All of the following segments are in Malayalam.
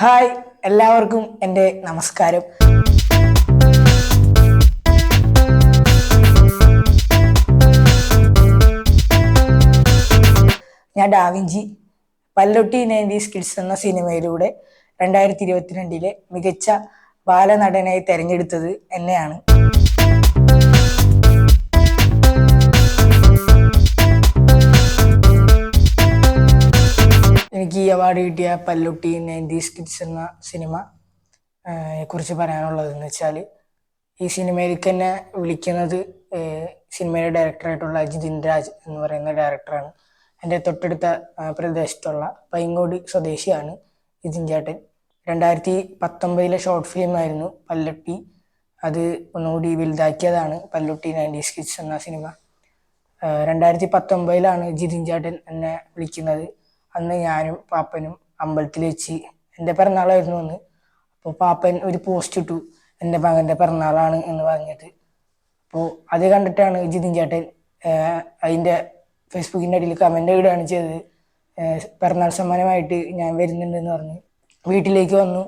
ഹായ് എല്ലാവർക്കും എന്റെ നമസ്കാരം. ഞാൻ ഡാവിഞ്ചി പല്ലൊട്ടി നയന്റീസ് കിഡ്സ് എന്ന സിനിമയിലൂടെ രണ്ടായിരത്തി ഇരുപത്തിരണ്ടിലെ മികച്ച ബാലനടനായി തെരഞ്ഞെടുത്തത് എന്നെയാണ്. അവാർഡ് കിട്ടിയ പല്ലുട്ടി നയന്റീസ് കിഡ്സ് എന്ന സിനിമ കുറിച്ച് പറയാനുള്ളത് എന്ന് വെച്ചാൽ ഈ സിനിമയിലേക്ക് തന്നെ വിളിക്കുന്നത് സിനിമയുടെ ഡയറക്ടറായിട്ടുള്ള അജിതിൻ രാജ് എന്ന് പറയുന്ന ഡയറക്ടറാണ്. എന്റെ തൊട്ടടുത്ത പ്രദേശത്തുള്ള പൈങ്ങോട് സ്വദേശിയാണ് ജിതിൻ ചേട്ടൻ. രണ്ടായിരത്തി പത്തൊമ്പതിലെ ഷോർട്ട് ഫിലിം ആയിരുന്നു പല്ലട്ടി. അത് ഒന്നുകൂടി വലുതാക്കിയതാണ് പല്ലുട്ടി നയന്റീസ് കിഡ്സ് എന്ന സിനിമ. രണ്ടായിരത്തി പത്തൊമ്പതിലാണ് ജിതിൻ ചേട്ടൻ എന്നെ വിളിക്കുന്നത്. അന്ന് ഞാനും പാപ്പനും അമ്പലത്തിൽ വെച്ച് എന്റെ പിറന്നാളായിരുന്നു അന്ന്. അപ്പോൾ പാപ്പൻ ഒരു പോസ്റ്റ് ഇട്ടു എന്റെ മകന്റെ പിറന്നാളാണ് എന്ന് പറഞ്ഞിട്ട്. അപ്പോൾ അത് കണ്ടിട്ടാണ് ജിതിൻ ചേട്ടൻ അതിന്റെ ഫേസ്ബുക്കിന്റെ അടിയിൽ കമന്റ് ഇടുകയാണ് ചെയ്തത്. പിറന്നാൾ സമ്മാനമായിട്ട് ഞാൻ വരുന്നുണ്ടെന്ന് പറഞ്ഞ്. വീട്ടിലേക്ക് വന്നു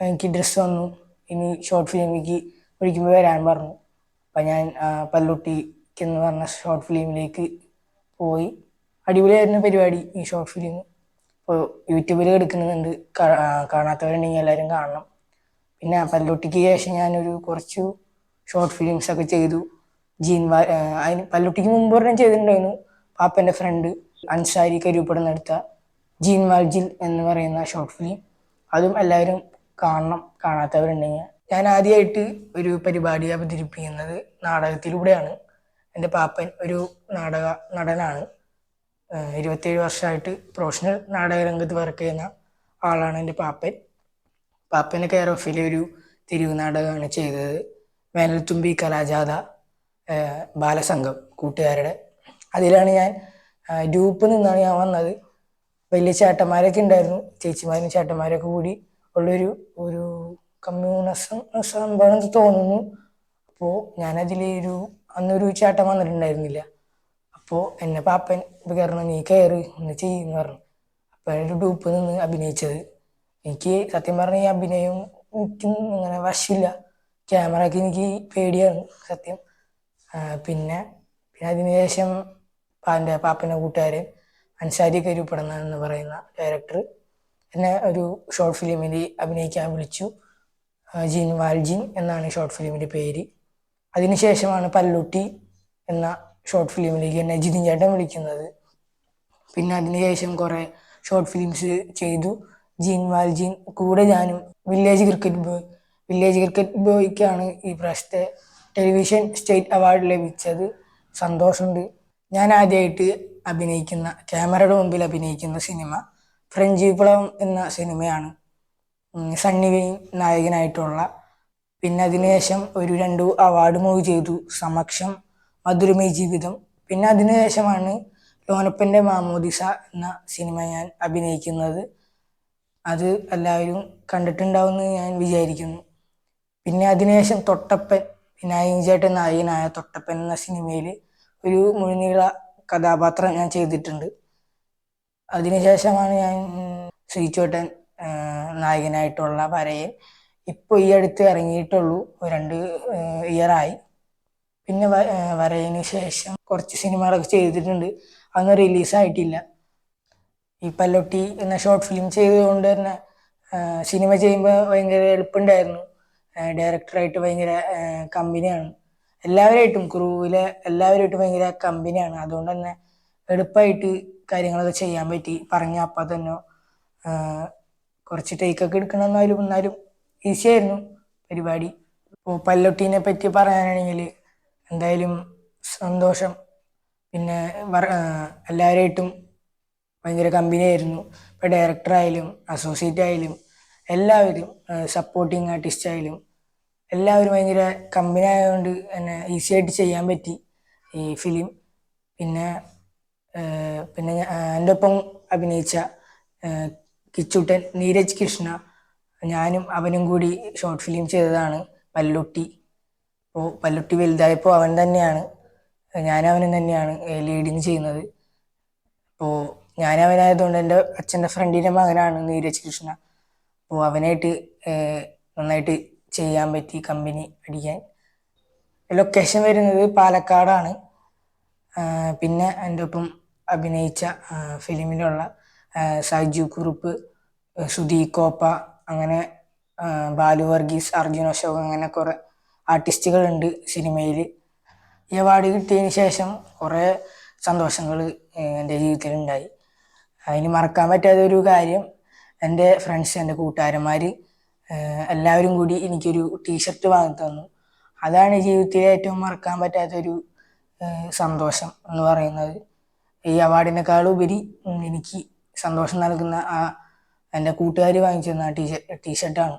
എനിക്ക് ഡ്രസ്സ് വന്നു ഇനി ഷോർട്ട് ഫിലിമിലേക്ക് വിളിക്കുമ്പോൾ വരാൻ പറഞ്ഞു. അപ്പം ഞാൻ പല്ലുട്ടിക്ക് എന്ന് പറഞ്ഞ ഷോർട്ട് ഫിലിമിലേക്ക് പോയി. അടിപൊളിയായിരുന്നു പരിപാടി ഈ ഷോർട്ട് ഫിലിം ഇപ്പോൾ യൂട്യൂബിൽ എടുക്കുന്നുണ്ട്. കാണാത്തവരുണ്ടെങ്കിൽ എല്ലാവരും കാണണം. പിന്നെ പല്ലുട്ടിക്ക് ശേഷം ഞാനൊരു കുറച്ചു ഷോർട്ട് ഫിലിംസ് ഒക്കെ ചെയ്തു. ജീൻ വാ അതിന് പല്ലുട്ടിക്ക് മുമ്പ് ഒരെണ്ണം ചെയ്തിട്ടുണ്ടായിരുന്നു. പാപ്പന്റെ ഫ്രണ്ട് അൻസാരി കരൂപ്പടം എടുത്ത ജീൻ വാൽജിൽ എന്ന് പറയുന്ന ഷോർട്ട് ഫിലിം അതും എല്ലാവരും കാണണം കാണാത്തവരുണ്ടെങ്കിൽ. ഞാൻ ആദ്യമായിട്ട് ഒരു പരിപാടി അവതരിപ്പിക്കുന്നത് നാടകത്തിലൂടെയാണ്. എന്റെ പാപ്പൻ ഒരു നാടക നടനാണ്. ഏഹ് ഇരുപത്തേഴ് വർഷമായിട്ട് പ്രൊഫഷണൽ നാടക രംഗത്ത് വർക്ക് ചെയ്യുന്ന ആളാണ് എന്റെ പാപ്പൻ. പാപ്പന്റെ കെയർ ഓഫിലെ ഒരു തെരുവ് നാടകമാണ് ചെയ്തത്. വേനൽത്തുമ്പി കലാജാഥ ബാലസംഘം കൂട്ടുകാരുടെ. അതിലാണ് ഞാൻ ഗ്രൂപ്പ് നിന്നാണ് ഞാൻ വന്നത്. വലിയ ചേട്ടന്മാരൊക്കെ ഉണ്ടായിരുന്നു. ചേച്ചിമാരും ചേട്ടന്മാരൊക്കെ കൂടി ഉള്ളൊരു ഒരു കമ്മ്യൂണിസം സംഭവം തോന്നുന്നു. അപ്പോൾ ഞാനതിൽ ഒരു അന്നൊരു ചേട്ടൻ വന്നിട്ടുണ്ടായിരുന്നില്ല. അപ്പോൾ എന്നെ പാപ്പൻ കയറണം നീ കയറ് ഒന്ന് ചെയ്യുന്ന പറഞ്ഞു. അപ്പോഴൊരു ഡൂപ്പ് നിന്ന് അഭിനയിച്ചത്. എനിക്ക് സത്യം പറഞ്ഞ ഈ അഭിനയം എനിക്ക് അങ്ങനെ വശമില്ല ക്യാമറ ഒക്കെ എനിക്ക് പേടിയാണ് സത്യം. പിന്നെ പിന്നെ അതിനുശേഷം പാന്റെ പാപ്പന്റെ കൂട്ടുകാരൻ അൻസാരി കരുപ്പടന്ന എന്ന് പറയുന്ന ഡയറക്ടർ എന്നെ ഒരു ഷോർട്ട് ഫിലിമിൽ അഭിനയിക്കാൻ വിളിച്ചു. ജിൻ വാൽജിൻ എന്നാണ് ഷോർട്ട് ഫിലിമിന്റെ പേര്. അതിനുശേഷമാണ് പല്ലുട്ടി എന്ന ഷോർട്ട് ഫിലിമിലേക്ക് തന്നെ ജിതിൻ ചേട്ടൻ വിളിക്കുന്നത്. പിന്നെ അതിനുശേഷം കുറേ ഷോർട്ട് ഫിലിംസ് ചെയ്തു. ജീൻ വാൽജീൻ കൂടെ ഞാനും village cricket boy village cricket ബോയ്ക്കാണ് ഈ പ്രാവശ്യത്തെ ടെലിവിഷൻ സ്റ്റേറ്റ് അവാർഡ് ലഭിച്ചത്. സന്തോഷമുണ്ട്. ഞാൻ ആദ്യമായിട്ട് അഭിനയിക്കുന്ന ക്യാമറയുടെ മുമ്പിൽ അഭിനയിക്കുന്ന സിനിമ ഫ്രഞ്ച് വിപ്ലവം എന്ന സിനിമയാണ് സണ്ണി വെയിൻ നായകനായിട്ടുള്ള. പിന്നെ അതിനുശേഷം ഒരു രണ്ട് അവാർഡ് മൂവ് ചെയ്തു. സമക്ഷം മധുരമേ ജീവിതം. പിന്നെ അതിനുശേഷമാണ് ലോനപ്പന്റെ മാമോദിസ എന്ന സിനിമ ഞാൻ അഭിനയിക്കുന്നത്. അത് എല്ലാവരും കണ്ടിട്ടുണ്ടാവുമെന്ന് ഞാൻ വിചാരിക്കുന്നു. പിന്നെ അതിനുശേഷം തൊട്ടപ്പൻ വിനായകൻ നായകനായ തൊട്ടപ്പൻ എന്ന സിനിമയിൽ ഒരു മുഴുനീള കഥാപാത്രം ഞാൻ ചെയ്തിട്ടുണ്ട്. അതിനുശേഷമാണ് ഞാൻ ശ്രീചോട്ടൻ നായകനായിട്ടുള്ള വരയെ ഇപ്പോൾ ഈ അടുത്ത് ഇറങ്ങിയിട്ടുള്ളൂ. രണ്ട് ഇയറായി പിന്നെ വരയതിനു ശേഷം കുറച്ച് സിനിമകളൊക്കെ ചെയ്തിട്ടുണ്ട്. അന്ന് റിലീസായിട്ടില്ല ഈ പല്ലൊട്ടി എന്ന ഷോർട്ട് ഫിലിം ചെയ്തതുകൊണ്ട് തന്നെ സിനിമ ചെയ്യുമ്പോൾ ഭയങ്കര എളുപ്പമുണ്ടായിരുന്നു ഡയറക്ടറായിട്ട് ഭയങ്കര കമ്പനിയാണ്. എല്ലാവരായിട്ടും ക്രൂവിലെ എല്ലാവരുമായിട്ടും ഭയങ്കര കമ്പനിയാണ്. അതുകൊണ്ട് തന്നെ എളുപ്പമായിട്ട് കാര്യങ്ങളൊക്കെ ചെയ്യാൻ പറ്റി. പറഞ്ഞ അപ്പം തന്നെ കുറച്ച് ടേക്കൊക്കെ എടുക്കണമെന്നാലും എന്നാലും ഈസിയായിരുന്നു പരിപാടി. ഇപ്പോൾ പല്ലൊട്ടീനെ പറ്റി പറയാനാണെങ്കിൽ എന്തായാലും സന്തോഷം. പിന്നെ എല്ലാവരുമായിട്ടും ഭയങ്കര കമ്പനിയായിരുന്നു. ഇപ്പോൾ ഡയറക്ടർ ആയാലും അസോസിയേറ്റ് ആയാലും എല്ലാവരും സപ്പോർട്ടിങ് ആർട്ടിസ്റ്റ് ആയാലും എല്ലാവരും ഭയങ്കര കമ്പനി ആയതുകൊണ്ട് എന്നെ ഈസി ആയിട്ട് ചെയ്യാൻ പറ്റി ഈ ഫിലിം പിന്നെ പിന്നെ എന്റെ ഒപ്പം അഭിനയിച്ച കിച്ചുട്ടൻ നീരജ് കൃഷ്ണ ഞാനും അവനും കൂടി ഷോർട്ട് ഫിലിം ചെയ്തതാണ് പല്ലുട്ടി അപ്പോൾ പല്ലുട്ടി വലുതായപ്പോൾ അവൻ തന്നെയാണ്. ഞാൻ തന്നെയാണ് ലീഡിങ് ചെയ്യുന്നത്. അപ്പോൾ ഞാൻ അവനായതുകൊണ്ട് എന്റെ അച്ഛന്റെ ഫ്രണ്ടിന്റെ മകനാണ് നീരജ് കൃഷ്ണ. അപ്പോൾ അവനായിട്ട് നന്നായിട്ട് ചെയ്യാൻ പറ്റി കമ്പനി അടിക്കാൻ. ലൊക്കേഷൻ വരുന്നത് പാലക്കാടാണ്. പിന്നെ എന്റെ ഒപ്പം അഭിനയിച്ച ഫിലിമിലുള്ള സജു സൈജു കുറുപ്പ് സുധീ കോപ്പ അങ്ങനെ ബാലു വർഗീസ് അർജുൻ അശോക് അങ്ങനെ കുറേ ആർട്ടിസ്റ്റുകളുണ്ട് സിനിമയിൽ ഈ അവാർഡ് കിട്ടിയതിന് ശേഷം കുറേ സന്തോഷങ്ങൾ എന്റെ ജീവിതത്തിലുണ്ടായി. അതിന് മറക്കാൻ പറ്റാത്ത ഒരു കാര്യം എന്റെ ഫ്രണ്ട്സ് എന്റെ കൂട്ടുകാരന്മാർ എല്ലാവരും കൂടി എനിക്കൊരു ടീഷർട്ട് വാങ്ങി തന്നു. അതാണ് ജീവിതത്തിലെ ഏറ്റവും മറക്കാൻ പറ്റാത്തൊരു സന്തോഷം എന്ന് പറയുന്നത്. ഈ അവാർഡിനേക്കാളുപരി എനിക്ക് സന്തോഷം നൽകുന്ന ആ എന്റെ കൂട്ടുകാർ വാങ്ങിച്ചു തന്ന ആ ടീ ടീഷർട്ടാണ്